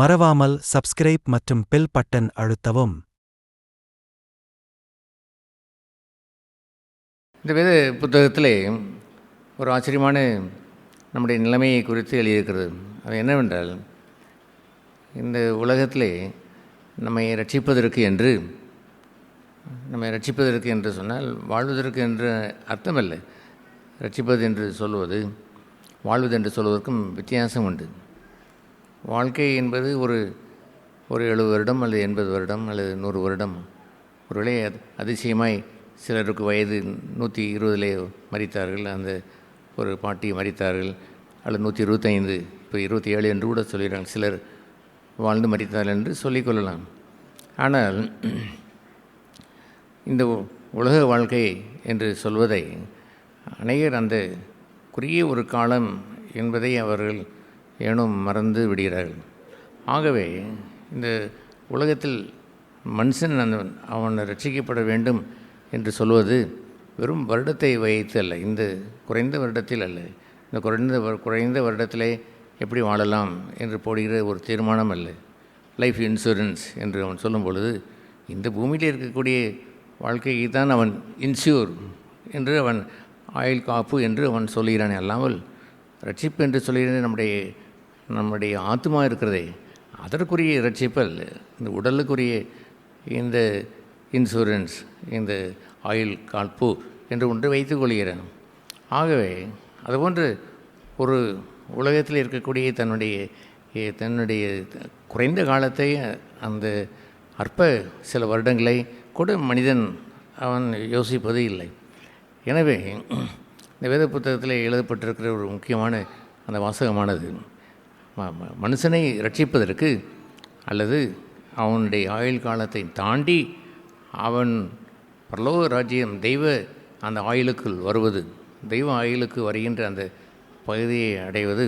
மறவாமல் சப்ஸ்கிரைப் மற்றும் bell button அழுத்தவும். இந்த வேத புத்தகத்திலே ஒரு ஆச்சரியமான நம்முடைய நிலைமையை குறித்து எழுதியிருக்கிறது. அது என்னவென்றால் இந்த உலகத்திலே நம்மை ரட்சிப்பதற்கு என்று நம்மை ரட்சிப்பதற்கு என்று சொன்னால் வாழ்வதற்கு என்று அர்த்தமல்ல. ரட்சிப்பது என்று சொல்வது வாழ்வது என்று சொல்வதற்கும் வித்தியாசம் உண்டு. வாழ்க்கை என்பது ஒரு ஒரு எழுபது வருடம் அல்லது எண்பது வருடம் அல்லது நூறு வருடம். ஒருவேளை அது அதிசயமாய் சிலருக்கு வயது நூற்றி இருபதிலே மறித்தார்கள் அந்த ஒரு பாட்டி மறித்தார்கள் அல்லது நூற்றி இருபத்தைந்து இப்போ இருபத்தி ஏழு என்று கூட சொல்லிடுறாங்க சிலர் வாழ்ந்து மறித்தார்கள் என்று சொல்லிக்கொள்ளலாம் ஆனால் இந்த உலக வாழ்க்கை என்று சொல்வதை அநேகர் அந்த குறுகிய ஒரு காலம் என்பதை அவர்கள் ஏனோ மறந்து விடுகிறார்கள். ஆகவே இந்த உலகத்தில் மனுஷன் அந்த அவன் ரட்சிக்கப்பட வேண்டும் என்று சொல்வது வெறும் வருடத்தை வைத்து அல்ல. இந்த குறைந்த வருடத்தில் அல்ல. இந்த குறைந்த வரு- குறைந்த வருடத்திலே எப்படி வாழலாம் என்று போடுகிற ஒரு தீர்மானம் அல்ல. லைஃப் இன்சூரன்ஸ் என்று அவன் சொல்லும் பொழுது இந்த பூமியில் இருக்கக்கூடிய வாழ்க்கைக்கு தான் அவன் இன்சூர் என்று அவன் ஆயுள் காப்பு என்று அவன் சொல்கிறானே அல்லாமல் ரட்சிப்பு என்று சொல்கிறது நம்முடைய நம்முடைய ஆத்மா இருக்கிறதே அதற்குரிய இரட்சிப்பல் இந்த உடலுக்குரிய இந்த இன்சூரன்ஸ் இந்த ஆயுள் காப்பு என்று ஒன்று வைத்துக் கொள்கிறேன். ஆகவே அதுபோன்று ஒரு உலகத்தில் இருக்கக்கூடிய தன்னுடைய தன்னுடைய குறைந்த காலத்தை அந்த அற்ப சில வருடங்களை கூட மனிதன் அவன் யோசிப்பது இல்லை. எனவே இந்த வேத புத்தகத்தில் எழுதப்பட்டிருக்கிற ஒரு முக்கியமான அந்த வாசகமானது மனுஷனை ரட்சிப்பதற்கு அல்லது அவனுடைய ஆயுள் காலத்தை தாண்டி அவன் பரலோக ராஜ்யம் தெய்வ அந்த ஆயுளுக்குள் வருவது தெய்வ ஆயுளுக்கு வருகின்ற அந்த பகுதியை அடைவது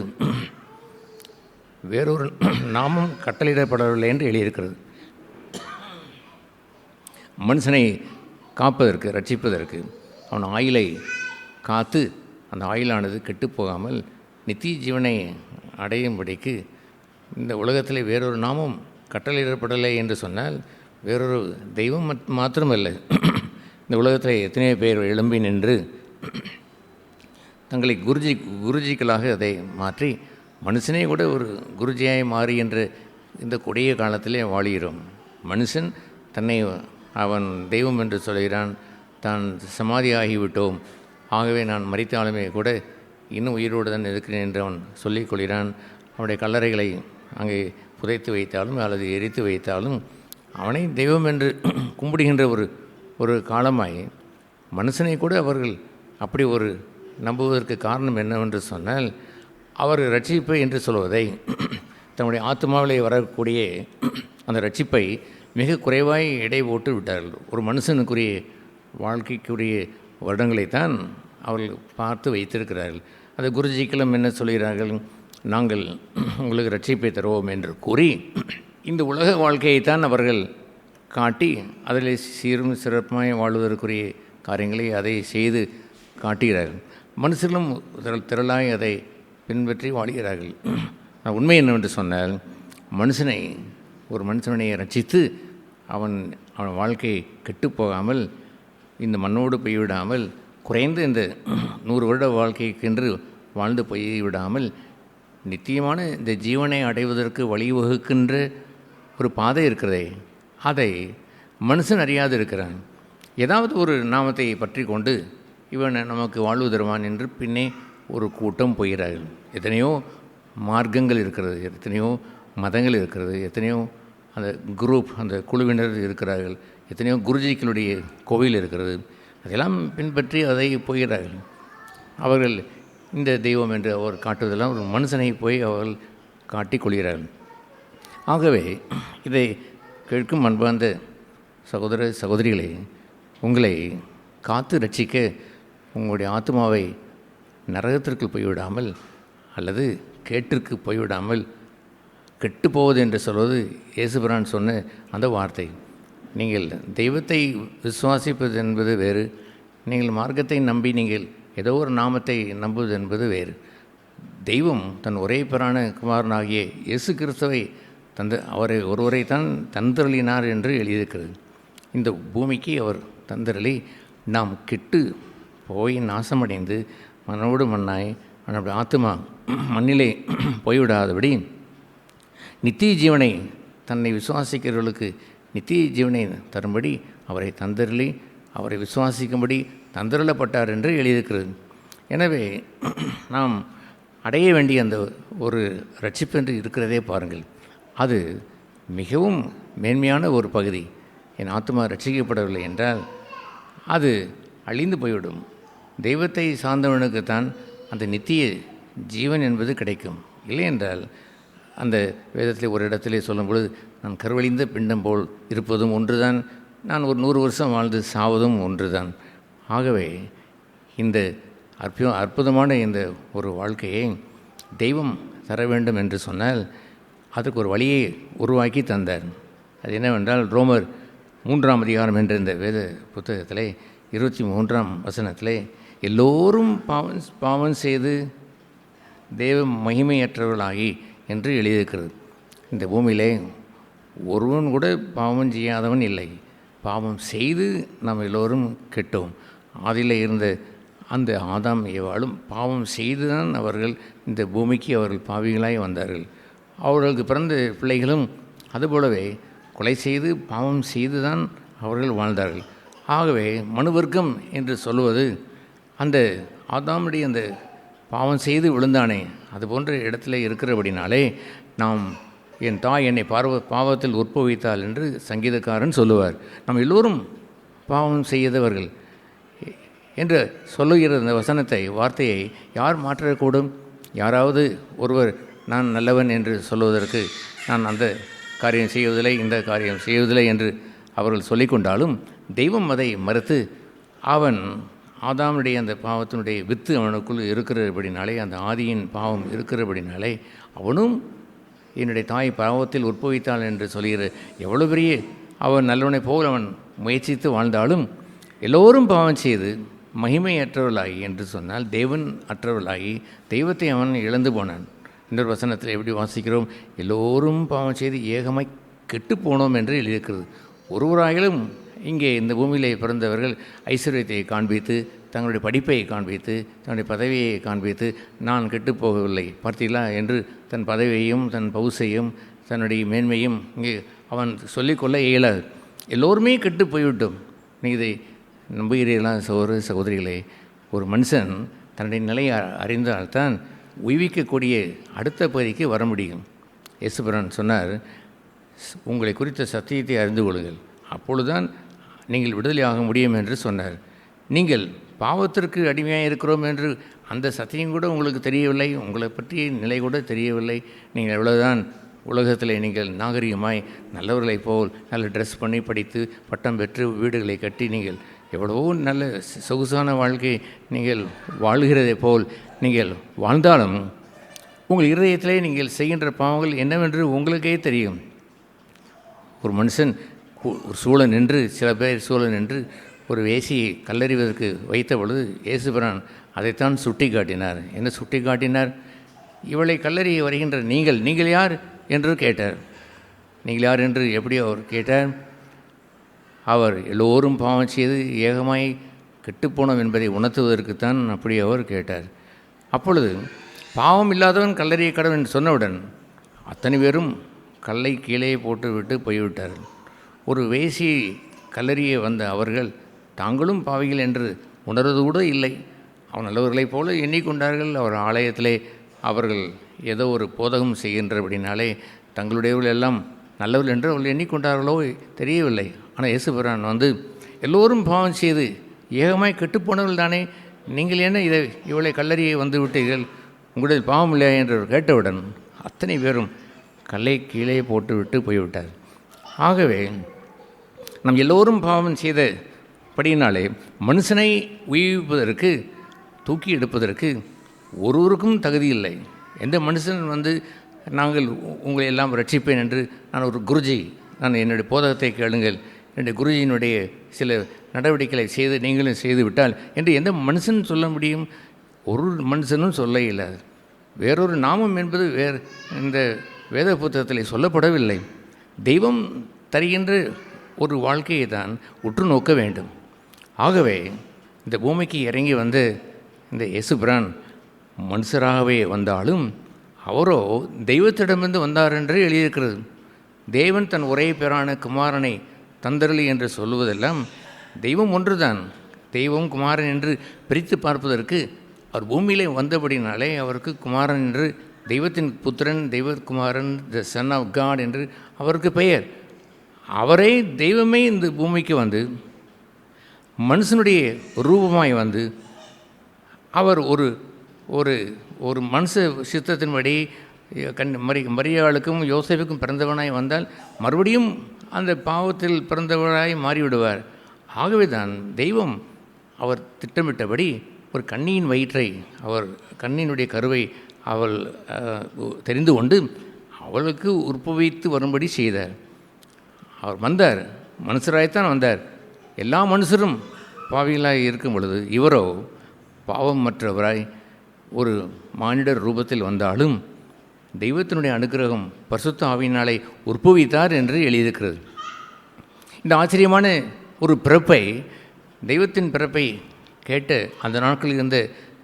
வேறொரு நாமும் கட்டளையிடப்படவில்லை என்று எழுதியிருக்கிறது. மனுஷனை காப்பதற்கு ரட்சிப்பதற்கு அவன் ஆயிலை காத்து அந்த ஆயிலானது கெட்டுப்போகாமல் நித்திய ஜீவனை அடையும்படிக்கு இந்த உலகத்தில் வேறொரு நாமும் கட்டளையிடப்படலை என்று சொன்னால் வேறொரு தெய்வம் மட்- மாத்திரமல்ல. இந்த உலகத்தில் எத்தனையோ பேர் எழும்பி நின்று தங்களை குருஜி குருஜிக்களாக அதை மாற்றி மனுஷனே கூட ஒரு குருஜியாய் மாறி என்று இந்த கொடிய காலத்திலே வாழுகிறோம் மனுஷன் தன்னை அவன் தெய்வம் என்று சொல்கிறான். தான் சமாதியாகிவிட்டோம். ஆகவே நான் மறித்தாலுமே கூட இன்னும் உயிரோடு தான் இருக்கிறேன் என்று அவன் சொல்லிக் கொள்கிறான். அவனுடைய கல்லறைகளை அங்கே புதைத்து வைத்தாலும் அல்லது எரித்து வைத்தாலும் அவனை தெய்வம் என்று கும்பிடுகின்ற ஒரு ஒரு காலமாய் மனுஷனை கூட அவர்கள் அப்படி ஒரு நம்புவதற்கு காரணம் என்னவென்று சொன்னால் அவர் ரட்சிப்பு என்று சொல்வதை தன்னுடைய ஆத்மாவிலே வரக்கூடிய அந்த ரட்சிப்பை மிக குறைவாய் எடை போட்டு விட்டார்கள். ஒரு மனுஷனுக்குரிய வாழ்க்கைக்குரிய வருடங்களைத்தான் அவர்கள் பார்த்து வைத்திருக்கிறார்கள். அது குருஜிக்களும் என்ன சொல்கிறார்கள்? நாங்கள் உங்களுக்கு ரட்சிப்பை தருவோம் என்று கூறி இந்த உலக வாழ்க்கையைத்தான் அவர்கள் காட்டி அதில் சீரும் சிறப்பாய் வாழ்வதற்குரிய காரியங்களை அதை செய்து காட்டுகிறார்கள். மனுஷர்களும் திரள் திரளாய் அதை பின்பற்றி வாழ்கிறார்கள். நான் உண்மை என்னவென்று சொன்னால் மனுஷனை ஒரு மனுஷனை ரட்சித்து அவன் அவன் வாழ்க்கை கெட்டுப்போகாமல் இந்த மண்ணோடு போய்விடாமல் குறைந்து இந்த நூறு வருட வாழ்க்கைக்கென்று வாழ்ந்து போய்விடாமல் நித்தியமான இந்த ஜீவனை அடைவதற்கு வழிவகுக்கின்ற ஒரு பாதை இருக்கிறதே. அதை மனுஷன் அறியாது இருக்கிறான். ஏதாவது ஒரு நாமத்தை பற்றி கொண்டு இவன் நமக்கு வாழ்வு தருவான் என்று பின்னே ஒரு கூட்டம் போகிறார்கள். எத்தனையோ மார்க்கங்கள் இருக்கிறது எத்தனையோ மதங்கள் இருக்கிறது எத்தனையோ அந்த குரூப் அந்த குழுவினர் இருக்கிறார்கள் எத்தனையோ குருஜிக்களுடைய கோவில் இருக்கிறது அதெல்லாம் பின்பற்றி அதை போகிறார்கள். அவர்கள் இந்த தெய்வம் என்று அவர் காட்டுவதெல்லாம் ஒரு மனுஷனை போய் அவர்கள் காட்டிக் கொள்கிறார்கள். ஆகவே இதை கேட்கும் அன்பார்ந்த சகோதர சகோதரிகளே உங்களை காத்து ரட்சிக்க உங்களுடைய ஆத்மாவை நரகத்திற்கு போய்விடாமல் அல்லது கேட்டிற்கு போய்விடாமல் கெட்டுப்போவது என்று சொல்வது இயேசுபிரான் சொன்ன அந்த வார்த்தை. நீங்கள் தெய்வத்தை விசுவாசிப்பது என்பது வேறு நீங்கள் மார்க்கத்தை நம்பி நீங்கள் ஏதோ ஒரு நாமத்தை நம்புவது என்பது வேறு. தெய்வம் தன் ஒரே பிரான குமாரனாகிய இயேசு கிறிஸ்தவை தந்த அவரை ஒருவரை தான் தந்தருளினார் என்று எழுதியிருக்கிறது. இந்த பூமிக்கு அவர் தந்தரளி நாம் கெட்டு போய் நாசமடைந்து மனோடு மண்ணாய் நம்முடைய ஆத்மா மண்ணிலே போய்விடாதபடி நித்திய ஜீவனை தன்னை விசுவாசிக்கிறவர்களுக்கு நித்திய ஜீவனை தரும்படி அவரை தந்தருளி அவரை விசுவாசிக்கும்படி தந்தரலப்பட்டார் என்று எழுதியிருக்கிறது. எனவே நாம் அடைய வேண்டிய அந்த ஒரு ரட்சிப்பு என்று இருக்கிறதே பாருங்கள். அது மிகவும் மேன்மையான ஒரு பகுதி. என் ஆத்மா ரட்சிக்கப்படவில்லை என்றால் அது அழிந்து போய்விடும். தெய்வத்தை சார்ந்தவனுக்குத்தான் அந்த நித்திய ஜீவன் என்பது கிடைக்கும். இல்லை என்றால் அந்த வேதத்தில் ஒரு இடத்திலே சொல்லும் பொழுது நான் கருவழிந்த பிண்டம் போல் இருப்பதும் ஒன்றுதான். நான் ஒரு நூறு வருஷம் வாழ்ந்து சாவதும் ஒன்றுதான். ஆகவே இந்த அற்பு அற்புதமான இந்த ஒரு வாழ்க்கையை தெய்வம் தர வேண்டும் என்று சொன்னால் அதுக்கு ஒரு வழியை உருவாக்கி தந்தார். அது என்னவென்றால் ரோமர் மூன்றாம் அதிகாரம் என்ற இந்த வேத புத்தகத்தில் இருபத்தி மூன்றாம் வசனத்தில் எல்லோரும் பாவம் பாவம் செய்து தெய்வம் மகிமையற்றவர்களாகி என்று எழுதியிருக்கிறது. இந்த பூமியிலே ஒருவன் கூட பாவம் செய்யாதவன் இல்லை. பாவம் செய்து நாம் எல்லோரும் கெட்டோம். அதில் இருந்த அந்த ஆதாம் ஏவாளும் பாவம் செய்து தான் அவர்கள் இந்த பூமிக்கு அவர்கள் பாவிகளாய் வந்தார்கள். அவர்களுக்கு பிறந்த பிள்ளைகளும் அதுபோலவே கொலை செய்து பாவம் செய்து தான் அவர்கள் வாழ்ந்தார்கள். ஆகவே மனுவர்க்கம் என்று சொல்லுவது அந்த ஆதாமுடைய அந்த பாவம் செய்து விழுந்தானே. அது போன்ற இடத்துல இருக்கிறபடினாலே நாம் என் தாய் என்னை பார்வ பாவத்தில் உற்பவித்தாள் என்று சங்கீதக்காரன் சொல்லுவார். நம் எல்லோரும் பாவம் செய்தவர்கள். என்று சொல்லுகிற இந்த வசனத்தை வார்த்தையை யார் மாற்றக்கூடும்? யாராவது ஒருவர் நான் நல்லவன் என்று சொல்வதற்கு நான் அந்த காரியம் செய்வதில்லை இந்த காரியம் செய்வதில்லை என்று அவர்கள் சொல்லிக்கொண்டாலும் தெய்வம் அதை மறுத்து அவன் ஆதாமுடைய அந்த பாவத்தினுடைய வித்து அவனுக்குள் இருக்கிறபடினாலே அந்த ஆதியின் பாவம் இருக்கிறபடினாலே அவனும் என்னுடைய தாய் பாவத்தில் உற்பவித்தாள் என்று சொல்கிற எவ்வளோ பெரிய அவன் நல்லவனை போல் அவன் முயற்சித்து வாழ்ந்தாலும் எல்லோரும் பாவம் செய்து மகிமையற்றவளாகி என்று சொன்னால் தேவன் அற்றவளாகி தெய்வத்தை அவன் இழந்து போனான். இன்னொரு வசனத்தில் எப்படி வாசிக்கிறோம்? எல்லோரும் பாவம் செய்து ஏகமாய் கெட்டு போனோம் என்று எழுதியிருக்கிறது. ஒருவராயிலும் இங்கே இந்த பூமியிலே பிறந்தவர்கள் ஐஸ்வர்யத்தை காண்பித்து தங்களுடைய படிப்பை காண்பித்து தன்னுடைய பதவியை காண்பித்து நான் கெட்டுப்போகவில்லை பார்த்தீங்களா என்று தன் பதவியையும் தன் பவுசையும் தன்னுடைய மேன்மையும் இங்கே அவன் சொல்லிக்கொள்ள இயலாது. எல்லோருமே கெட்டு போய்விட்டோம். நீங்கள் இதை நம்புகிறீர்களா சகோதர சகோதரிகளே? ஒரு மனுஷன் தன்னுடைய நிலையை அறிந்தால்தான் உய்விக்கக்கூடிய அடுத்த பகுதிக்கு வர முடியும். யேசுபிரான் சொன்னார் உங்களை குறித்த சத்தியத்தை அறிந்து கொள்ளுங்கள். அப்பொழுதுதான் நீங்கள் விடுதலை ஆக முடியும் என்று சொன்னார். நீங்கள் பாவத்திற்கு அடிமையாக இருக்கிறோம் என்று அந்த சத்தியம் கூட உங்களுக்கு தெரியவில்லை உங்களை பற்றிய நிலை கூட தெரியவில்லை. நீங்கள் எவ்வளோதான் உலகத்தில் நீங்கள் நாகரிகமாய் நல்லவர்களைப் போல் நல்ல ட்ரெஸ் பண்ணி படித்து பட்டம் பெற்று வீடுகளை கட்டி நீங்கள் எவ்வளவோ நல்ல சொகுசான வாழ்க்கை நீங்கள் வாழ்கிறதை போல் நீங்கள் வாழ்ந்தாலும் உங்கள் இருதயத்திலே நீங்கள் செய்கின்ற பாவங்கள் என்னவென்று உங்களுக்கே தெரியும். ஒரு மனுஷன் ஒரு சூழன் நின்று சில பேர் சூழன் நின்று ஒரு வேசியை கல்லறிவதற்கு வைத்த பொழுது இயேசுபிரான் அதைத்தான் சுட்டி காட்டினார் என்ன சுட்டி காட்டினார் இவளை கல்லறிய வருகின்ற நீங்கள் நீங்கள் யார் என்று கேட்டார். நீங்கள் யார் என்று எப்படி அவர் கேட்டார். அவர் எல்லோரும் பாவம் செய்து ஏகமாய் கெட்டுப்போனோம் என்பதை உணர்த்துவதற்குத்தான் அப்படி அவர் கேட்டார். அப்பொழுது பாவம் இல்லாதவன் கல்லறிய கடவுள் என்று சொன்னவுடன் அத்தனை பேரும் கல்லை கீழே போட்டுவிட்டு போய்விட்டார்கள். ஒரு வேசி கல்லறிய வந்த அவர்கள் தாங்களும் பாவிகள் என்று உணர்வது கூட இல்லை. அவன் நல்லவர்களைப் போல எண்ணிக்கொண்டார்கள். அவர் ஆலயத்திலே அவர்கள் ஏதோ ஒரு போதகம் செய்கின்றபடினாலே தங்களுடையவர்கள் எல்லாம் நல்லவர்கள் என்று அவர்கள் எண்ணிக்கொண்டார்களோ தெரியவில்லை. ஆனால் இயேசுபிரான் வந்து எல்லோரும் பாவம் செய்து ஏகமாய் கெட்டுப்போனவர்கள் தானே? நீங்கள் என்ன இதை இவளை கல்லறியை வந்து விட்டீர்கள்? உங்களுடைய பாவம் இல்லையா? என்று கேட்டவுடன் அத்தனை பேரும் கல்லை கீழே போட்டு விட்டு போய்விட்டார் ஆகவே நம் எல்லோரும் பாவம் செய்த படியினாலே மனுஷனை உயிர்ப்பதற்கு தூக்கி எடுப்பதற்கு ஒருவருக்கும் தகுதி இல்லை. எந்த மனுஷன் வந்து நாங்கள் உங்களை எல்லாம் ரட்சிப்பேன் என்று நான் ஒரு குருஜி நான் என்னுடைய போதகத்தை கேளுங்கள். என்னுடைய குருஜியினுடைய சில நடவடிக்கைகளை செய்து நீங்களும் செய்து விட்டால் என்று எந்த மனுஷன் சொல்ல முடியும்? ஒரு மனுஷனும் சொல்ல இயலாது வேறொரு நாமம் என்பது வேறு இந்த வேத புத்தகத்தில் சொல்லப்படவில்லை. தெய்வம் தருகின்ற ஒரு வாழ்க்கையை தான் உற்று நோக்க வேண்டும். ஆகவே இந்த பூமிக்கு இறங்கி வந்து இந்த இயேசுபிரான் மனுஷராகவே வந்தாலும் அவரோ தெய்வத்திடமிருந்து வந்தார் என்று எழுதியிருக்கிறது. தேவன் தன் ஒரே பேரான குமாரனை தந்தரலி என்று சொல்லுவதெல்லாம் தெய்வம் ஒன்றுதான். தெய்வம் குமாரன் என்று பிரித்து பார்ப்பதற்கு அவர் பூமியிலே வந்தபடினாலே அவருக்கு குமாரன் என்று தெய்வத்தின் புத்திரன் தெய்வகுமாரன் த சன் ஆஃப் காட் என்று அவருக்கு பெயர். அவரே தெய்வமே இந்த பூமிக்கு வந்து மனுஷனுடைய ரூபமாய் வந்து அவர் ஒரு ஒரு ஒரு மனுஷ சித்தத்தின்படி கண் மரி மரியாளுக்கும் யோசேப்புக்கும் பிறந்தவனாய் வந்தால் மறுபடியும் அந்த பாவத்தில் பிறந்தவனாய் மாறிவிடுவார். ஆகவே தான் தெய்வம் அவர் திட்டமிட்டபடி ஒரு கண்ணியின் வயிற்றை அவர் கண்ணினுடைய கருவை அவள் தெரிந்து கொண்டு அவளுக்கு உற்பவித்து வரும்படி செய்தார். அவர் வந்தார். மனுஷராய்த்தான் வந்தார். எல்லா மனுஷரும் பாவிகளாக இருக்கும் பொழுது இவரோ பாவம் மற்றவராய் ஒரு மானிடர் ரூபத்தில் வந்தாலும் தெய்வத்தினுடைய அனுக்கிரகம் பரிசுத்த ஆவியினாலே உற்பவித்தார் என்று எழுதியிருக்கிறது. இந்த ஆச்சரியமான ஒரு பிறப்பை தெய்வத்தின் பிறப்பை கேட்டு அந்த நாட்களில் இருந்த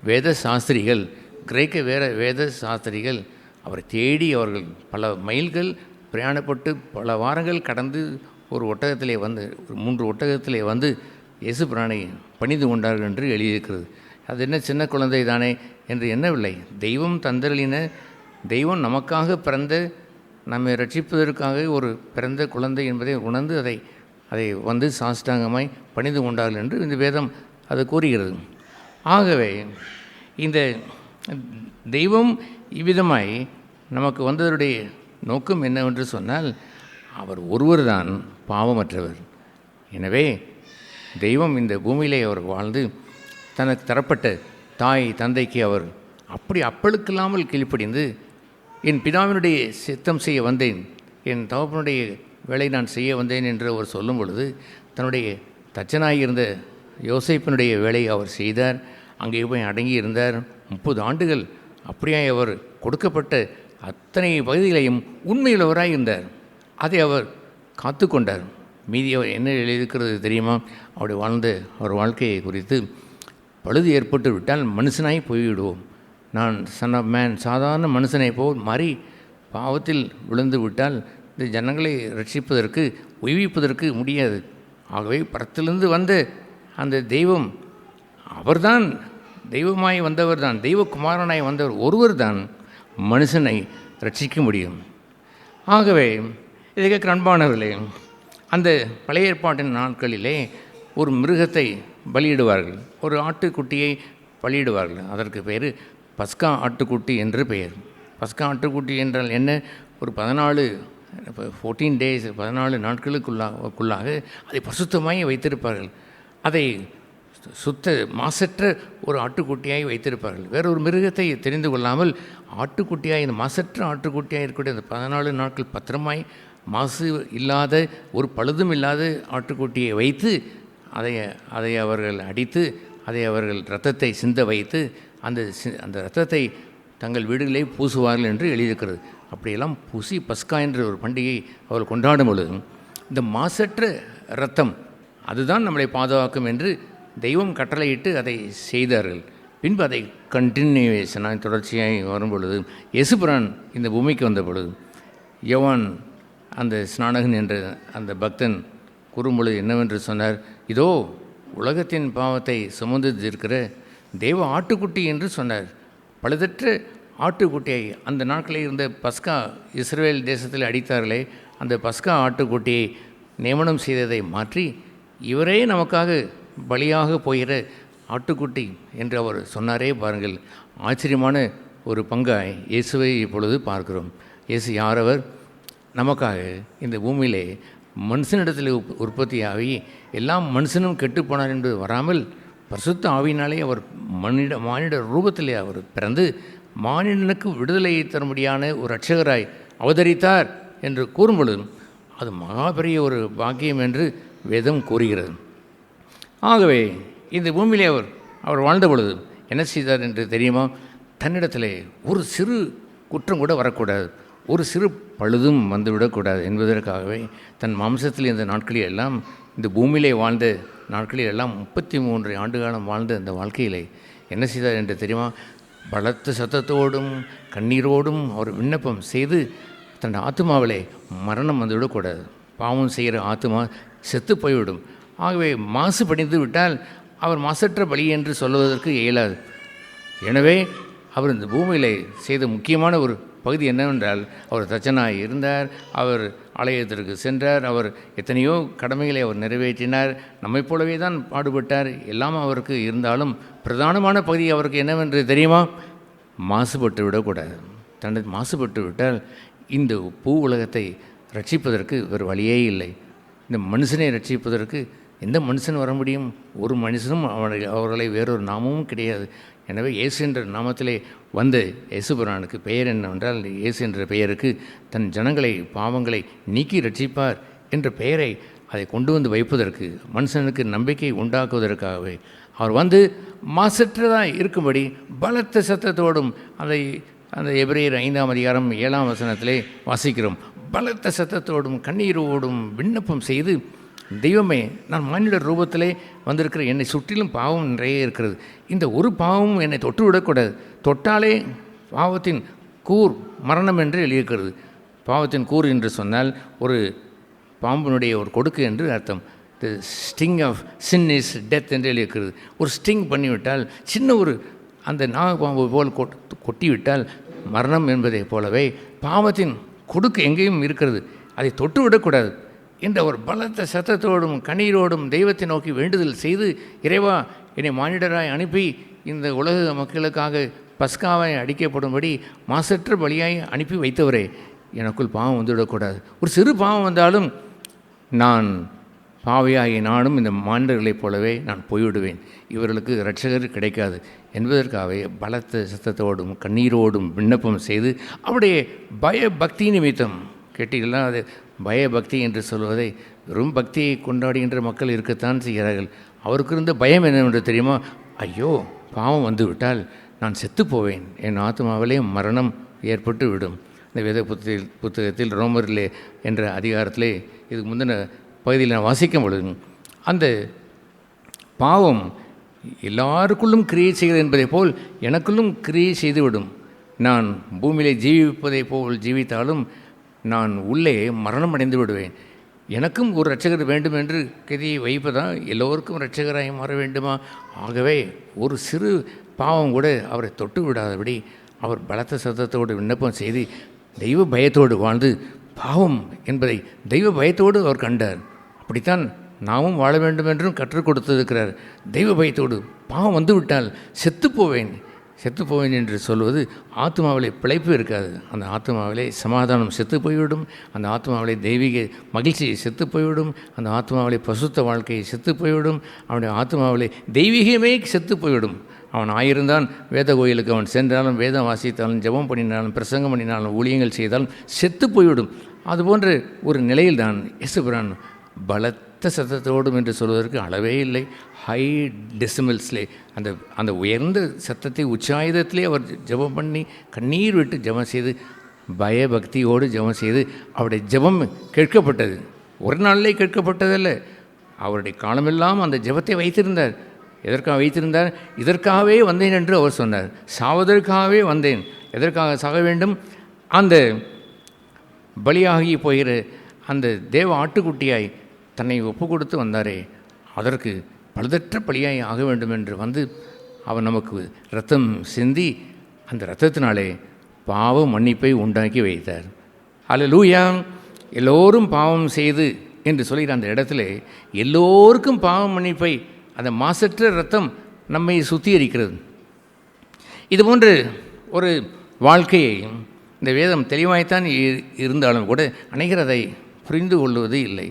வேத சாஸ்திரிகள் கிரேக்க வேற வேத சாஸ்திரிகள் அவரை தேடி அவர்கள் பல மைல்கள் பிரயாணப்பட்டு பல வாரங்கள் கடந்து ஒரு ஒட்டகத்திலே வந்து ஒரு மூன்று ஒட்டகத்திலே வந்து இயேசு பிரானை பணிந்து கொண்டார்கள் என்று எழுதியிருக்கிறது. அது என்ன சின்ன குழந்தை தானே என்று எண்ணவில்லை. தெய்வம் தந்தரலின தெய்வம் நமக்காக பிறந்த நம்மை ரட்சிப்பதற்காக ஒரு பிறந்த குழந்தை என்பதை உணர்ந்து அதை அதை வந்து சாஷ்டாங்கமாய் பணிந்து கொண்டார்கள் என்று இந்த வேதம் அது கூறுகிறது. ஆகவே இந்த தெய்வம் இவ்விதமாய் நமக்கு வந்ததனுடைய நோக்கம் என்னவென்று சொன்னால் அவர் ஒருவர் தான் பாவமற்றவர். எனவே தெய்வம் இந்த பூமியிலே அவர் வாழ்ந்து தனக்கு தரப்பட்ட தாய் தந்தைக்கு அவர் அப்படி அப்பழுக்கில்லாமல் கீழ்ப்படிந்து என் பிதாவினுடைய சித்தம் செய்ய வந்தேன் என் தகப்பனுடைய வேலை நான் செய்ய வந்தேன் என்று அவர் சொல்லும் பொழுது தன்னுடைய தச்சனாயிருந்த யோசிப்பினுடைய வேலையை அவர் செய்தார். அங்கே போய் அடங்கி இருந்தார் முப்பது ஆண்டுகள் அப்படியே அவர் கொடுக்கப்பட்ட அத்தனை பகுதிகளையும் உண்மையுள்ளவராக இருந்தார். அதை அவர் காத்து கொண்டார். மீதி அவர் என்ன எழுதியிருக்கிறது தெரியுமா? அவருடைய வாழ்ந்த அவர் வாழ்க்கையை குறித்து பழுது ஏற்பட்டு விட்டால் மனுஷனாய் போய்விடுவோம். நான் சன் ஆஃப் மேன் சாதாரண மனுஷனை போல் மாறி பாவத்தில் விழுந்து விட்டால் இந்த ஜனங்களை ரட்சிப்பதற்கு உய்விப்பதற்கு முடியாது. ஆகவே பரத்திலிருந்து வந்த அந்த தெய்வம் அவர்தான். தெய்வமாய் வந்தவர் தான் தெய்வகுமாரனாய் வந்தவர் ஒருவர் தான் மனுஷனை ரட்சிக்க முடியும். ஆகவே இதை கேட்க அன்பானவர்களே அந்த பழைய ஏற்பாட்டின் நாட்களிலே ஒரு மிருகத்தை பலியிடுவார்கள். ஒரு ஆட்டுக்குட்டியை பலியிடுவார்கள். அதற்கு பேர் பஸ்கா ஆட்டுக்குட்டி என்று பெயர். பஸ்கா ஆட்டுக்குட்டி என்றால் என்ன? ஒரு பதினாலு ஃபோர்டீன் டேஸ் பதினாலு நாட்களுக்குள்ளாக அதை பசுத்தமாய் வைத்திருப்பார்கள். அதை சுத்த மாசற்ற ஒரு ஆட்டுக்குட்டியாய் வைத்திருப்பார்கள். வேற ஒரு மிருகத்தை தெரிந்து கொள்ளாமல் ஆட்டுக்குட்டியாய் இந்த மாசற்ற ஆட்டுக்குட்டியாக இருக்கக்கூடிய அந்த பதினாலு நாட்கள் பத்திரமாய் மாசு இல்லாத ஒரு பழுதும் இல்லாத ஆட்டுக்குட்டியை வைத்து அதை அதை அவர்கள் அடித்து அதை அவர்கள் இரத்தத்தை சிந்த வைத்து அந்த சி- அந்த இரத்தத்தை தங்கள் வீடுகளே பூசுவார்கள் என்று எழுதியிருக்கிறது. அப்படியெல்லாம் பூசி பஸ்கா என்ற ஒரு பண்டிகை அவர்கள் கொண்டாடும் பொழுது இந்த மாசற்ற இரத்தம் அதுதான் நம்மளை பாதுகாக்கும் என்று தெய்வம் கட்டளையிட்டு அதை செய்தார்கள். பின்பு அதை கண்டினியூவேஷனாக தொடர்ச்சியாக வரும் பொழுது யேசுபிரான் இந்த பூமிக்கு வந்த பொழுது யோவான் அந்த ஸ்நானகன் என்ற அந்த பக்தன் கூறும்பொழுது என்னவென்று சொன்னார்? இதோ உலகத்தின் பாவத்தை சுமந்து இருக்கிற தெய்வ ஆட்டுக்குட்டி என்று சொன்னார். பழுதற்ற ஆட்டுக்குட்டியை அந்த நாட்களில் இருந்த பஸ்கா இஸ்ரேல் தேசத்தில் அடித்தார்களே அந்த பஸ்கா ஆட்டுக்குட்டியை நியமனம் செய்ததை மாற்றி இவரே நமக்காக பலியாக போகிற ஆட்டுக்குட்டி என்று அவர் சொன்னாரே பாருங்கள். ஆச்சரியமான ஒரு பங்காய் இயேசுவை இப்பொழுது பார்க்கிறோம். இயேசு யாரவர் நமக்காக இந்த பூமியிலே மனுஷனிடத்தில் உப் உற்பத்தியாகி எல்லாம் மனுஷனும் கெட்டுப்போனார் என்பது வராமல் பரிசுத்த ஆவியினாலே அவர் மனித மானிட ரூபத்திலே அவர் பிறந்து மானிடனுக்கு விடுதலையை தரும்படியான ஒரு ரட்சகராய் அவதரித்தார் என்று கூறும்பொழுதும் அது மகா பெரிய ஒரு பாக்கியம் என்று வேதம் கூறுகிறது. ஆகவே இந்த பூமியிலே அவர் அவர் வாழ்ந்த பொழுது என்ன செய்தார் என்று தெரியுமா? தன்னிடத்திலே ஒரு சிறு குற்றம் கூட வரக்கூடாது. ஒரு சிறு பழுதும் வந்துவிடக்கூடாது என்பதற்காகவே தன் மாம்சத்தில் இந்த நாட்களில் எல்லாம் இந்த பூமியிலே வாழ்ந்த நாட்களில் எல்லாம் முப்பத்தி மூன்று ஆண்டு காலம் வாழ்ந்த அந்த வாழ்க்கையிலே என்ன செய்தார் என்று தெரியுமா? பலத்த சத்தத்தோடும் கண்ணீரோடும் அவர் விண்ணப்பம் செய்து தன் ஆத்மாவிலே மரணம் வந்துவிடக்கூடாது பாவம் செய்கிற ஆத்மா செத்து போய்விடும். ஆகவே மாசுபடிந்து விட்டால் அவர் மாசற்ற பலி என்று சொல்வதற்கு இயலாது. எனவே அவர் இந்த பூமியில் செய்த முக்கியமான ஒரு பகுதி என்னவென்றால் அவர் தச்சனாக இருந்தார் அவர் ஆலயத்திற்கு சென்றார் அவர் எத்தனையோ கடமைகளை அவர் நிறைவேற்றினார் நம்மைப் போலவே தான் பாடுபட்டார் எல்லாம் அவருக்கு இருந்தாலும் பிரதானமான பகுதி அவருக்கு என்னவென்று தெரியுமா? மாசுபட்டு விடக்கூடாது. தன்னை மாசுபட்டு விட்டால் இந்த பூ உலகத்தை ரட்சிப்பதற்கு ஒரு வழியே இல்லை. இந்த மனுஷனை ரட்சிப்பதற்கு எந்த மனுஷன் வர முடியும்? ஒரு மனுஷனும் அவனை அவர்களை வேறொரு நாமமும் கிடையாது. எனவே இயேசு என்ற நாமத்திலே வந்த இயேசுபுரானுக்கு பெயர் என்னவென்றால் இயேசு என்ற பெயருக்கு தன் ஜனங்களை பாவங்களை நீக்கி ரட்சிப்பார் என்ற பெயரை அதை கொண்டு வந்து வைப்பதற்கு மனுஷனுக்கு நம்பிக்கை உண்டாக்குவதற்காகவே. அவர் வந்து மாசற்றதாக இருக்கும்படி பலத்த சத்தத்தோடும் அதை அந்த எபிரேயர் ஐந்தாம் அதிகாரம் ஏழாம் வசனத்திலே வாசிக்கிறோம். பலத்த சத்தத்தோடும் கண்ணீரோடும் விண்ணப்பம் செய்து தெய்வமே நான் மானிட ரூபத்திலே வந்திருக்கிற என்னை சுற்றிலும் பாவம் நிறைய இருக்கிறது. இந்த ஒரு பாவமும் என்னை தொட்டு விடக்கூடாது தொட்டாலே பாவத்தின் கூர் மரணம் என்று எழுதியிருக்கிறது. பாவத்தின் கூர் என்று சொன்னால் ஒரு பாம்பினுடைய ஒரு கொடுக்கு என்று அர்த்தம். The sting of sin is death என்று எழுதியிருக்கிறது. ஒரு ஸ்டிங் பண்ணிவிட்டால் சின்ன ஒரு அந்த நாகப்பாம்பு போல் கொட் கொட்டிவிட்டால் மரணம் என்பதைப் போலவே பாவத்தின் கொடுக்கு எங்கேயும் இருக்கிறது. அதை தொட்டு விடக்கூடாது என்ற ஒரு பலத்த சத்தத்தோடும் கண்ணீரோடும் தெய்வத்தை நோக்கி வேண்டுதல் செய்து இறைவா என்னை மானிடராய் அனுப்பி இந்த உலக மக்களுக்காக பஸ்காவை அடிக்கப்படும்படி மாசற்ற பலியாய் அனுப்பி வைத்தவரே. எனக்குள் பாவம் வந்துவிடக்கூடாது. ஒரு சிறு பாவம் வந்தாலும் நான் பாவையாகி நானும் இந்த மாண்டர்களைப் போலவே நான் போய்விடுவேன். இவர்களுக்கு இரட்சகர் கிடைக்காது என்பதற்காகவே பலத்த சத்தத்தோடும் கண்ணீரோடும் விண்ணப்பம் செய்து அவருடைய பய பக்தி நிமித்தம் கேட்டீங்களா அது பயபக்தி என்று சொல்வதை வெறும் பக்தியை கொண்டாடுகின்ற மக்கள் இருக்கத்தான் செய்கிறார்கள். அவருக்கு இருந்த பயம் என்னவென்று தெரியுமா? ஐயோ பாவம் வந்துவிட்டால் நான் செத்து போவேன் என் ஆத்மாவிலே மரணம் ஏற்பட்டு விடும் இந்த வேத புத்தகத்தில் புத்தகத்தில் ரோமரிலே என்ற அதிகாரத்திலே இதுக்கு முந்தின பகுதியில் நான் வாசிக்கும் பொழுது அந்த பாவம் எல்லாருக்குள்ளும் கிரியை செய்கிறது என்பதைப் போல் எனக்குள்ளும் கிரியை செய்துவிடும். நான் பூமியிலே ஜீவிப்பதைப் போல் ஜீவித்தாலும் நான் உள்ளே மரணம் அடைந்து விடுவேன் எனக்கும் ஒரு ரட்சகர் வேண்டும் என்று கதியை வைப்பதான் எல்லோருக்கும் ரட்சகராக மாற வேண்டுமா? ஆகவே ஒரு சிறு பாவம் கூட அவரை தொட்டு விடாதபடி அவர் பலத்த சத்தத்தோடு விண்ணப்பம் செய்து தெய்வ பயத்தோடு வாழ்ந்து பாவம் என்பதை தெய்வ பயத்தோடு அவர் கண்டார். அப்படித்தான் நாமும் வாழ வேண்டும் என்றும் கற்றுக் கொடுத்திருக்கிறார். தெய்வ பயத்தோடு பாவம் வந்து விட்டால் செத்து போவேன் என்று சொல்வது ஆத்மாவிலே பிழைப்பு இருக்காது. அந்த ஆத்மாவிலே சமாதானம் செத்து போய்விடும் அந்த ஆத்மாவிலே தெய்வீக மகிழ்ச்சியை செத்து போய்விடும் அந்த ஆத்மாவிலே பசுத்த வாழ்க்கையை செத்து போய்விடும் அவனுடைய ஆத்மாவிலே தெய்வீகமே செத்து போய்விடும் அவன் ஆயிருந்தான் வேத கோயிலுக்கு அவன் சென்றாலும் வேதம் வாசித்தாலும் ஜெபம் பண்ணினாலும் பிரசங்கம் பண்ணினாலும் ஊழியங்கள் செய்தாலும் செத்து போய்விடும் அதுபோன்ற ஒரு நிலையில்தான் இயேசுபிரான் பலத்த சத்தத்தோடும் என்று சொல்வதற்கு அளவே இல்லை. ஹை டெசிமல்ஸ்லே அந்த அந்த உயர்ந்த சத்தத்தை உச்சாயுதத்திலே அவர் ஜெபம் பண்ணி கண்ணீர் விட்டு ஜெபம் செய்து பயபக்தியோடு ஜெபம் செய்து அவருடைய ஜெபம் கேட்கப்பட்டது. ஒரு நாளிலே கேட்கப்பட்டதல்ல. அவருடைய காலமெல்லாம் அந்த ஜெபத்தை வைத்திருந்தார். எதற்காக வைத்திருந்தார்? இதற்காகவே வந்தேன் என்று அவர் சொன்னார். சாவதற்காகவே வந்தேன். எதற்காக சாக வேண்டும்? அந்த பலியாகி போகிற அந்த தேவ ஆட்டுக்குட்டியாய் தன்னை ஒப்பு கொடுத்து வந்தாரே. அதற்கு பழுதற்ற பலியாய் ஆக வேண்டும் என்று வந்து அவர் நமக்கு ரத்தம் சிந்தி அந்த ரத்தத்தினாலே பாவ மன்னிப்பை உண்டாக்கி வைத்தார். அல்ல லூயா எல்லோரும் பாவம் செய்து என்று சொல்கிற அந்த இடத்துல எல்லோருக்கும் பாவ மன்னிப்பை அந்த மாசற்ற ரத்தம் நம்மை சுத்திகரிக்கிறது. இது போன்று ஒரு வாழ்க்கையை இந்த வேதம் தெளிவாய்த்தான் இருந்தாலும் கூட அநேகர் அதை புரிந்து கொள்வது இல்லை.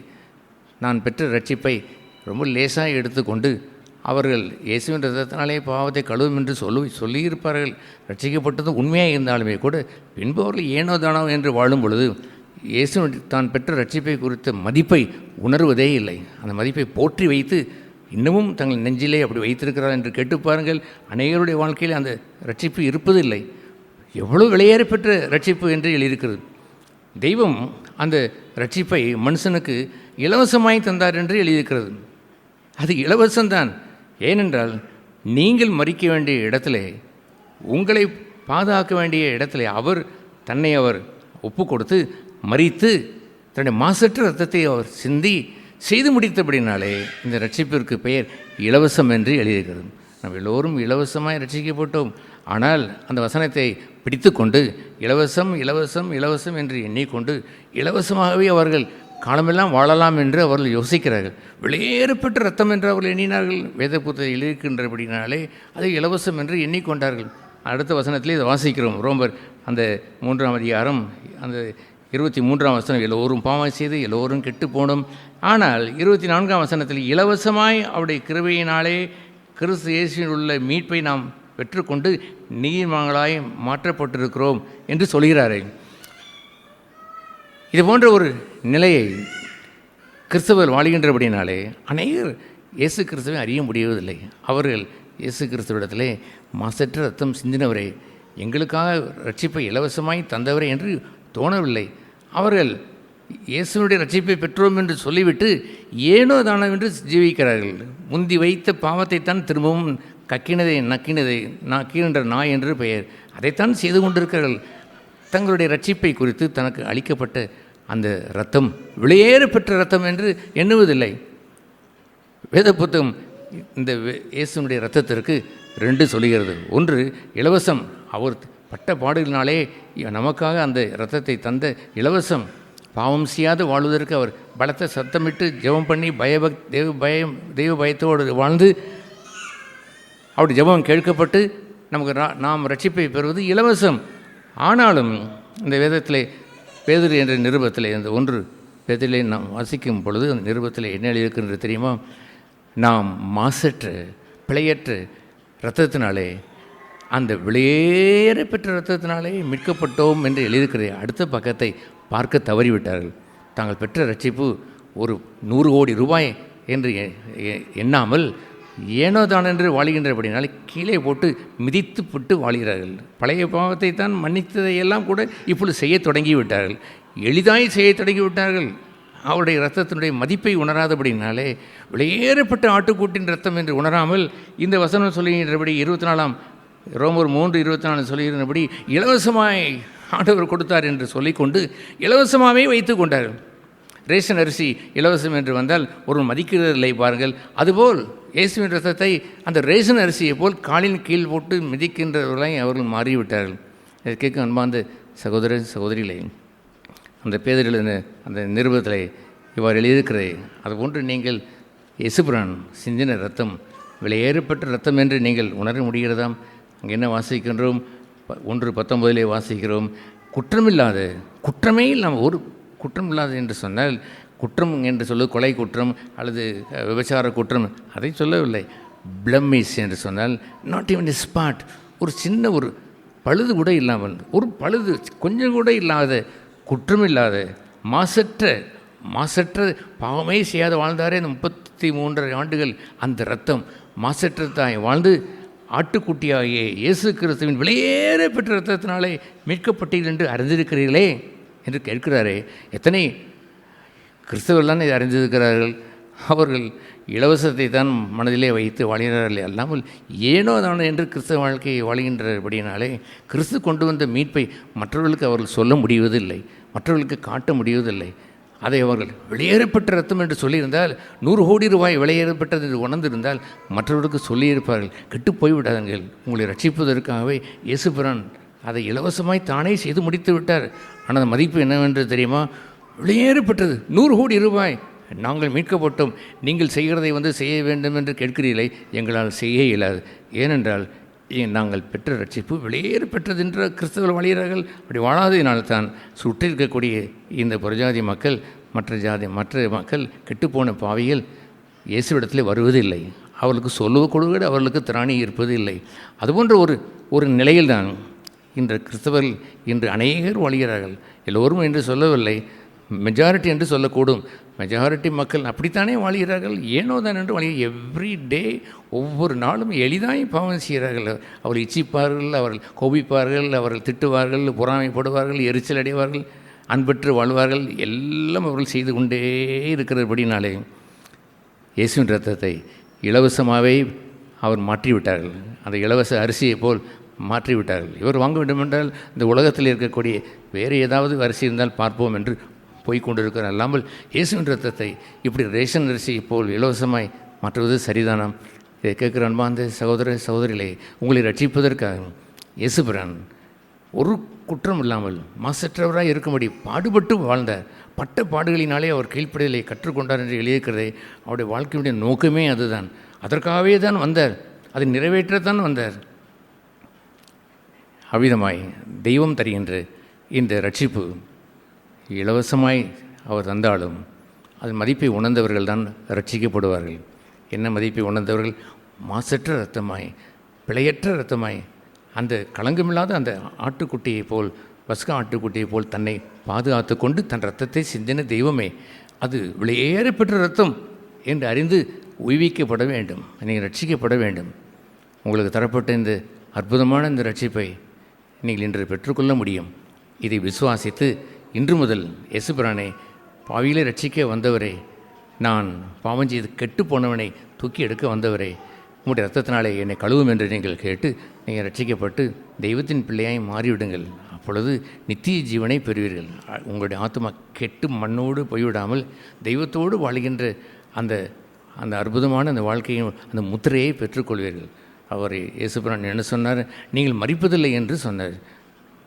நான் பெற்ற ரட்சிப்பை ரொம்ப லேசாக எடுத்துக்கொண்டு அவர்கள் இயேசுவின் ரத்தத்தினாலே பாவத்தை கழுவும் என்று சொல்லி சொல்லியிருப்பார்கள். ரட்சிக்கப்பட்டது உண்மையாக இருந்தாலுமே கூட பின்பு அவர்கள் ஏனோ தானோ என்று வாழும் பொழுது இயேசு தான் பெற்ற ரட்சிப்பை குறித்த மதிப்பை உணர்வதே இல்லை. அந்த மதிப்பை போற்றி வைத்து இன்னமும் தங்கள் நெஞ்சிலே அப்படி வைத்திருக்கிறார் என்று கேட்டு பாருங்கள். அநேகருடைய வாழ்க்கையில் அந்த ரட்சிப்பு இருப்பதில்லை. எவ்வளோ விலையேற பெற்ற ரட்சிப்பு என்று எழுதியிருக்கிறது. தெய்வம் அந்த ரட்சிப்பை மனுஷனுக்கு இலவசமாய் தந்தார் என்று எழுதியிருக்கிறது. அது இலவசம்தான் ஏனென்றால் நீங்கள் மறிக்க வேண்டிய இடத்திலே உங்களை பாதுகாக்க வேண்டிய இடத்திலே அவர் தன்னை அவர் ஒப்பு கொடுத்து மறித்து தன்னுடைய மாசற்ற ரத்தத்தை அவர் சிந்தி செய்து முடித்தபடினாலே இந்த ரட்சிப்பிற்கு பெயர் இலவசம் என்று எழுதியிருக்கிறது. நாம் எல்லோரும் இலவசமாய் ரட்சிக்கப்பட்டோம் ஆனால் அந்த வசனத்தை பிடித்துக்கொண்டு இலவசம் இலவசம் இலவசம் என்று எண்ணிக்கொண்டு இலவசமாகவே அவர்கள் காலமெல்லாம் வாழலாம் என்று அவர்கள் யோசிக்கிறார்கள். வெளியேறப்பட்ட ரத்தம் என்று அவர்கள் எண்ணினார்கள். வேத புத்தகத்தில் இருக்கின்றபடினாலே அதை இலவசம் என்று எண்ணிக்கொண்டார்கள். அடுத்த வசனத்திலே இதை வாசிக்கிறோம். ரோம்பர் அந்த மூன்றாம் அதிகாரம் அந்த இருபத்தி மூன்றாம் வசனம் எல்லோரும் பாவம் செய்து எல்லோரும் கெட்டு போனோம். ஆனால் இருபத்தி நான்காம் வசனத்தில் இலவசமாய் அவருடைய கிருபையினாலே கிறிஸ்து இயேசுவில் உள்ள மீட்பை நாம் பெற்றுக்கொண்டு நீர்மங்களாய் மாற்றப்பட்டிருக்கிறோம் என்று சொல்கிறாரே. இது போன்ற ஒரு நிலையை கிறிஸ்தவர் வாழ்கின்றபடினாலே அநேகர் இயேசு கிறிஸ்துவை அறிய முடியவதில்லை அவர்கள் இயேசு கிறிஸ்துவிடத்திலே மாசற்ற ரத்தம் சிந்தினவரே எங்களுக்காக ரட்சிப்பை இலவசமாய் தந்தவரே என்று தோணவில்லை. அவர்கள் இயேசுனுடைய ரட்சிப்பை பெற்றோம் என்று சொல்லிவிட்டு ஏனோ தானோ என்று ஜீவிக்கிறார்கள். முந்தி வைத்த பாவத்தைத்தான் திரும்பவும் கக்கினதை நக்கினதை நக்கின்ற நாய் என்று பெயர். அதைத்தான் செய்து கொண்டிருக்கிறார்கள். தங்களுடைய ரட்சிப்பை குறித்து தனக்கு அளிக்கப்பட்ட அந்த ரத்தம் விலையேறு பெற்ற ரத்தம் என்று எண்ணுவதில்லை. வேத புத்தகம் இந்த இயேசுனுடைய ரத்தத்திற்கு ரெண்டு சொல்லுகிறது. ஒன்று இலவசம். அவர் பட்ட பாடுகளினாலே நமக்காக அந்த இரத்தத்தை தந்த இலவசம். பாவம் செய்யாது வாழ்வதற்கு அவர் பலத்த சத்தமிட்டு ஜெபம் பண்ணி பயபக் தெய்வ பயம் தெய்வ பயத்தோடு வாழ்ந்து அவருடைய ஜெபம் கேட்கப்பட்டு நமக்கு ரா- நாம் ரட்சிப்பை பெறுவது இலவசம். ஆனாலும் இந்த வேதத்திலே பேதுரு என்ற நிருபத்தில் அந்த ஒன்று பேதிலே நாம் வசிக்கும் பொழுது அந்த நிருபத்தில் என்ன எழுதியிருக்கின்றது தெரியுமா? நாம் மாசற்ற பிழையற்ற இரத்தத்தினாலே அந்த வெளியேற பெற்ற இரத்தத்தினாலே மீட்கப்பட்டோம் என்று எழுதியிருக்கிற அடுத்த பக்கத்தை பார்க்க தவறிவிட்டார்கள். தாங்கள் பெற்ற ரட்சிப்பு ஒரு நூறு கோடி ரூபாய் என்று எ- எண்ணாமல் ஏனோ தான் என்று வாழ்கின்றபடினாலே கீழே போட்டு மிதித்து போட்டு வாழ்கிறார்கள். பழைய பாவத்தை தான் மன்னித்ததையெல்லாம் கூட இப்பொழுது செய்ய தொடங்கி விட்டார்கள் எளிதாய் செய்ய தொடங்கி விட்டார்கள் அவருடைய இரத்தத்தினுடைய மதிப்பை உணராதபடினாலே வெளியேறப்பட்ட ஆட்டுக்கூட்டின் ரத்தம் என்று உணராமல் இந்த வசனம் சொல்லுகின்றபடி இருபத்தி நாலாம் ரோமர் மூன்று இருபத்தி நாலு சொல்லுகிறபடி இலவசமாய் ஆண்டவர் கொடுத்தார் என்று சொல்லிக்கொண்டு இலவசமாகவே வைத்து கொண்டார்கள். ரேஷன் அரிசி இலவசம் என்று வந்தால் ஒருவன் மதிக்கிறதில்லை பாருங்கள். அதுபோல் இயேசுவின் ரத்தத்தை அந்த ரேசன் அரிசியை போல் காலின் கீழ் போட்டு மிதிக்கின்றவர்களை அவர்கள் மாறிவிட்டார்கள். இதை கேட்கும் அன்பார்ந்த சகோதர சகோதரிகளை அந்த பேதரில் அந்த நிருபத்தில் இவ்வாறு எழுதியிருக்கிறதே அதுபோன்று நீங்கள் இயேசுபிரான் சிந்தின ரத்தம் விலையேறப்பட்ட ரத்தம் என்று நீங்கள் உணர முடிகிறதாம். அங்கே என்ன வாசிக்கின்றோம்? ஒன்று பத்தொன்பதிலே வாசிக்கிறோம் குற்றமில்லாத குற்றமே இல்லாமல் ஒரு குற்றம் இல்லாது என்று சொன்னால் குற்றம் என்று சொல்ல கொலை குற்றம் அல்லது விபச்சார குற்றம் அதை சொல்லவில்லை. பிளம்மிஸ் என்று சொன்னால் நாட் ஈவன் ஸ்பாட் ஒரு சின்ன ஒரு பழுது கூட இல்லாமல் ஒரு பழுது கொஞ்சம் கூட இல்லாத குற்றமில்லாத மாசற்ற மாசற்ற பாவமே செய்யாத வாழ்ந்தாரே இந்த முப்பத்தி மூன்றரை ஆண்டுகள் அந்த ரத்தம் மாசற்ற தாய் வாழ்ந்து ஆட்டுக்குட்டியாகிய இயேசு கிறிஸ்துவின் விலையேற பெற்ற ரத்தத்தினாலே மீட்கப்பட்டீர்கள் என்று அறிந்திருக்கிறீர்களே என்று கேட்கிறாரே. எத்தனை கிறிஸ்தவர்கள்தான் இதை அறிந்திருக்கிறார்கள். அவர்கள் இலவசத்தை தான் மனதிலே வைத்து வாழ்கிறார்கள். அல்லாமல் ஏனோ தானோ என்று கிறிஸ்தவ வாழ்க்கையை வாழ்கின்றபடியினாலே கிறிஸ்து கொண்டு வந்த மீட்பை மற்றவர்களுக்கு அவர்கள் சொல்ல முடிவதில்லை. மற்றவர்களுக்கு காட்ட முடிவதில்லை. அதை அவர்கள் வெளியேறப்பட்ட ரத்தம் என்று சொல்லியிருந்தால் நூறு கோடி ரூபாய் வெளியேறப்பட்டது என்று உணர்ந்திருந்தால் மற்றவர்களுக்கு சொல்லியிருப்பார்கள். கெட்டு போய்விடாதீர்கள். உங்களை ரட்சிப்பதற்காகவே இயேசுபிரான் அதை இலவசமாய் தானே செய்து முடித்து விட்டார். ஆனால் அந்த மதிப்பு என்னவென்று தெரியுமா? வெளியேறப்பட்டது நூறு கோடி ரூபாய். நாங்கள் மீட்கப்பட்டோம். நீங்கள் செய்கிறதை வந்து செய்ய வேண்டும் என்று கேட்கிறீர்களே எங்களால் செய்ய இயலாது. ஏனென்றால் நாங்கள் பெற்ற ரட்சிப்பு வெளியேற பெற்றது என்ற கிறிஸ்தவர்கள் வழிகிறார்கள். அப்படி வாழாததினால் தான் சுற்றிருக்கக்கூடிய இந்த புறஜாதி மக்கள் மற்ற ஜாதி மற்ற மக்கள் கெட்டுப்போன பாவிகள் இயேசுவிடத்திலே வருவதில்லை. அவர்களுக்கு சொல்லுவ கொடுக்க அவர்களுக்கு திராணி இருப்பது இல்லை அதுபோன்ற ஒரு ஒரு நிலையில்தான் இன்று கிறிஸ்தவர்கள் இன்று அநேகர் வழிகிறார்கள். எல்லோரும் என்று சொல்லவில்லை மெஜாரிட்டி என்று சொல்லக்கூடும். மெஜாரிட்டி மக்கள் அப்படித்தானே வாழ்கிறார்கள்? ஏனோ தான் என்று வாழ்கிற எவ்ரி டே ஒவ்வொரு நாளும் எளிதாய் பாவம் செய்கிறார்கள். அவர்கள் இச்சிப்பார்கள் அவர்கள் கோபிப்பார்கள் அவர்கள் திட்டுவார்கள் பொறாமைப்படுவார்கள் எரிச்சல் அடைவார்கள் அன்பற்று வாழ்வார்கள். எல்லாம் அவர்கள் செய்து கொண்டே இருக்கிறபடினாலே இயேசுவின் ரத்தத்தை இலவசமாகவே அவர் மாற்றிவிட்டார்கள். அந்த இலவச அரிசியை போல் மாற்றிவிட்டார்கள். இவர் வாங்க வேண்டுமென்றால் இந்த உலகத்தில் இருக்கக்கூடிய வேறு ஏதாவது அரிசி இருந்தால் பார்ப்போம் என்று போய்கொண்டிருக்கிறார் அல்லாமல் இயேசுவின் ரத்தத்தை இப்படி ரேஷன் அரிசியை போல் இலவசமாய் மாற்றுவது சரிதானம்? இதை கேட்குற அன்பாந்த சகோதர சகோதரிகளை உங்களை ரட்சிப்பதற்காக இயேசுபிரான் ஒரு குற்றம் இல்லாமல் மாசற்றவராக இருக்கும்படி பாடுபட்டு வாழ்ந்தார் பட்ட பாடுகளினாலே அவர் கீழ்ப்படிதலை கற்றுக்கொண்டார் என்று எழுதியிருக்கிறதே அவருடைய வாழ்க்கையுடைய நோக்கமே அதுதான். அதற்காகவே தான் வந்தார். அதை நிறைவேற்றத்தான் வந்தார். அவ்விதமாய் தெய்வம் தருகின்ற இந்த ரட்சிப்பு இலவசமாய் அவர் தந்தாலும் அது மதிப்பை உணர்ந்தவர்கள் தான் ரட்சிக்கப்படுவார்கள். என்ன மதிப்பை உணர்ந்தவர்கள்? மாசற்ற ரத்தமாய் பிழையற்ற இரத்தமாய் அந்த களங்கமில்லாத அந்த ஆட்டுக்குட்டியைப் போல் பஸ்கா ஆட்டுக்குட்டியைப் போல் தன்னை பாதுகாத்து கொண்டு தன் ரத்தத்தை சிந்தின தெய்வமே அது விலையேற பெற்ற ரத்தம் என்று அறிந்து உய்விக்கப்பட வேண்டும். நீங்கள் ரட்சிக்கப்பட வேண்டும். உங்களுக்கு தரப்பட்ட இந்த அற்புதமான இந்த ரட்சிப்பை நீங்கள் இன்று பெற்றுக்கொள்ள முடியும். இதை விசுவாசித்து இன்று முதல் எசுபிரானே பாவியிலே ரட்சிக்க வந்தவரே நான் பாவம் செய்து கெட்டு போனவனை தூக்கி எடுக்க வந்தவரே உங்களுடைய ரத்தத்தினாலே என்னை கழுவும் என்று நீங்கள் கேட்டு நீங்கள் ரட்சிக்கப்பட்டு தெய்வத்தின் பிள்ளையாய் மாறிவிடுங்கள். அப்பொழுது நித்திய ஜீவனை பெறுவீர்கள். உங்களுடைய ஆத்மா கெட்டு மண்ணோடு போய்விடாமல் தெய்வத்தோடு வாழ்கின்ற அந்த அந்த அற்புதமான அந்த வாழ்க்கையின் அந்த முத்திரையை பெற்றுக்கொள்வீர்கள். அவர் இயேசுபிரான் என்ன சொன்னார்? நீங்கள் மறிப்பதில்லை என்று சொன்னார்.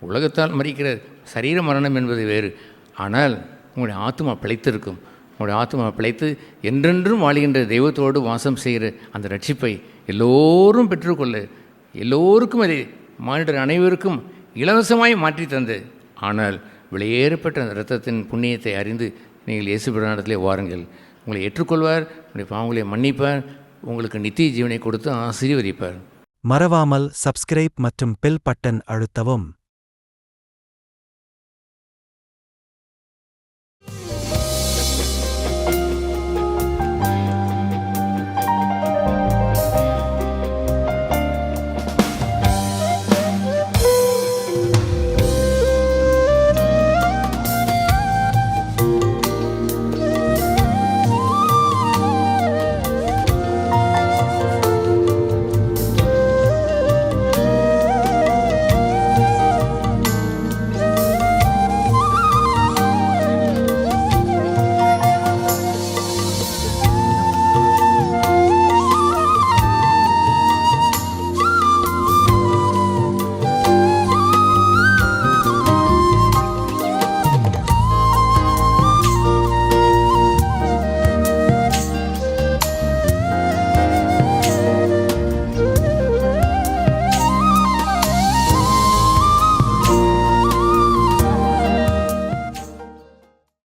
உலகத்தால் மறிக்கிற சரீர மரணம் என்பது வேறு. ஆனால் உங்களுடைய ஆத்மா பிழைத்திருக்கும். உங்களுடைய ஆத்மா பிழைத்து என்றென்றும் வாழ்கின்ற தெய்வத்தோடு வாசம் செய்கிற அந்த ரட்சிப்பை எல்லோரும் பெற்றுக்கொள்ள எல்லோருக்கும் அதை மானிடர் அனைவருக்கும் இலவசமாய் மாற்றி தந்து. ஆனால் விலையேறப்பட்ட அந்த இரத்தத்தின் புண்ணியத்தை அறிந்து நீங்கள் இயேசு பிராணத்திலே வாருங்கள். உங்களை ஏற்றுக்கொள்வார் உங்களுடைய பாவங்களை மன்னிப்பார் உங்களுக்கு நித்திய ஜீவனை கொடுத்து ஆசீர்வதிப்பார். மறவாமல் சப்ஸ்கிரைப் மற்றும் பெல் பட்டன் அழுத்தவும்.